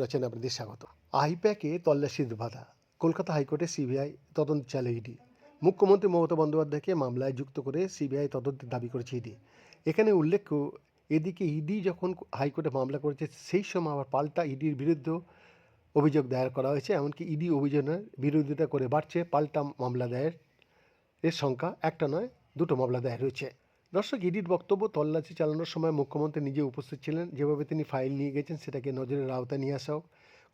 রচনা আপনাদের স্বাগত। আইপ্যাকে তল্লাশির বাধা কলকাতা হাইকোর্টে সিবিআই তদন্ত চালে ইডি। মুখ্যমন্ত্রী মমতা বন্দ্যোপাধ্যায়কে মামলায় যুক্ত করে সিবিআই তদন্তের দাবি করেছে ইডি। এখানে উল্লেখ্য, এদিকে ইডি যখন হাইকোর্টে মামলা করেছে, সেই সময় আবার পাল্টা ইডির বিরুদ্ধেও অভিযোগ দায়ের করা হয়েছে, এমনকি ইডি অভিযোগের বিরোধিতা করে বাড়ছে, পাল্টা মামলা দায়ের এর সংখ্যা একটা নয়, দুটো মামলা দায়ের হয়েছে। দর্শক ইডির বক্তব্য তল্লাশি চালানোর সময় মুখ্যমন্ত্রী নিজে উপস্থিত ছিলেন। যেভাবে তিনি ফাইল নিয়ে গেছেন, সেটাকে নজরের আওতায় নিয়ে আসাও।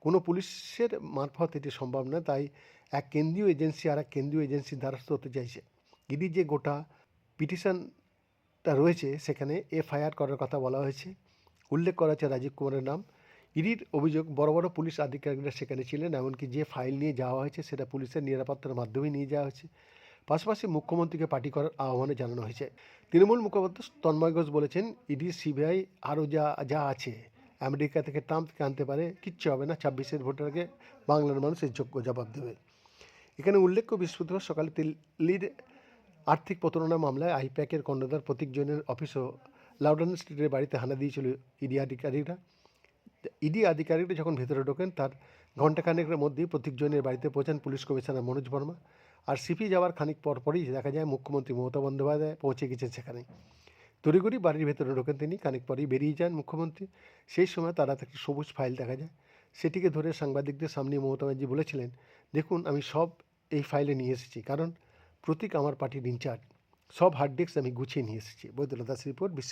কোনো পুলিশের মারফত এটি সম্ভব না তাই এক কেন্দ্রীয় এজেন্সি আর এক কেন্দ্রীয় এজেন্সির দ্বারস্থ হতে চাইছে। ইডির যে গোটা পিটিশনটা রয়েছে, সেখানে এফআইআর করার কথা বলা হয়েছে। উল্লেখ করা হয়েছে রাজীব কুমারের নাম। ইডির অভিযোগ, বড় বড় পুলিশ আধিকারিকরা সেখানে ছিলেন, এমনকি যে ফাইল নিয়ে যাওয়া হয়েছে, সেটা পুলিশের নিরাপত্তার মাধ্যমে নিয়ে যাওয়া হয়েছে। পাশাপাশি মুখ্যমন্ত্রীকে পার্টি করার আহ্বানে জানানো হয়েছে। তৃণমূল মুখপাত্র তন্ময় ঘোষ বলেছেন, ইডি, সিবিআই আরও যা যা আছে, আমেরিকা থেকে ট্রাম্পকে আনতে পারে, কিচ্ছু হবে না, ছাব্বিশের ভোটারকে বাংলার মানুষের যোগ্য জবাব দেবে। এখানে উল্লেখ্য, বৃহস্পতিবার সকালে দিল্লির আর্থিক প্রতারণা মামলায় আইপ্যাকের কর্ণধার প্রতীক জৈনের অফিসও লাউডন স্ট্রিটের বাড়িতে হানা দিয়েছিল ইডি আধিকারিকরা। ইডি আধিকারিকরা যখন ভেতরে ঢোকেন, তার ঘণ্টাখানেকের মধ্যেই প্রতীক জৈনের বাড়িতে পৌঁছান পুলিশ কমিশনার মনোজ বর্মা। আর সিপি যাওয়ার খানিক পর পরই দেখা যায় মুখ্যমন্ত্রী মমতা বন্দ্যোপাধ্যায় পৌঁছে গেছেন সেখানে তড়িঘড়ি বাড়ির ভেতরে ঢোকেন তিনি, খানিক পরেই বেরিয়ে যান মুখ্যমন্ত্রী। সেই সময় তারা একটি সবুজ ফাইল দেখা যায়। সেটিকে ধরে সাংবাদিকদের সামনে মমতা ব্যানার্জি বলেছিলেন, দেখুন, আমি সব এই ফাইলে নিয়ে এসেছি, কারণ প্রতীক আমার পার্টির ইনচার্জ সব হার্ড ডিস্ক আমি গুছিয়ে নিয়ে এসেছি। দাস রিপোর্ট বিশ্ব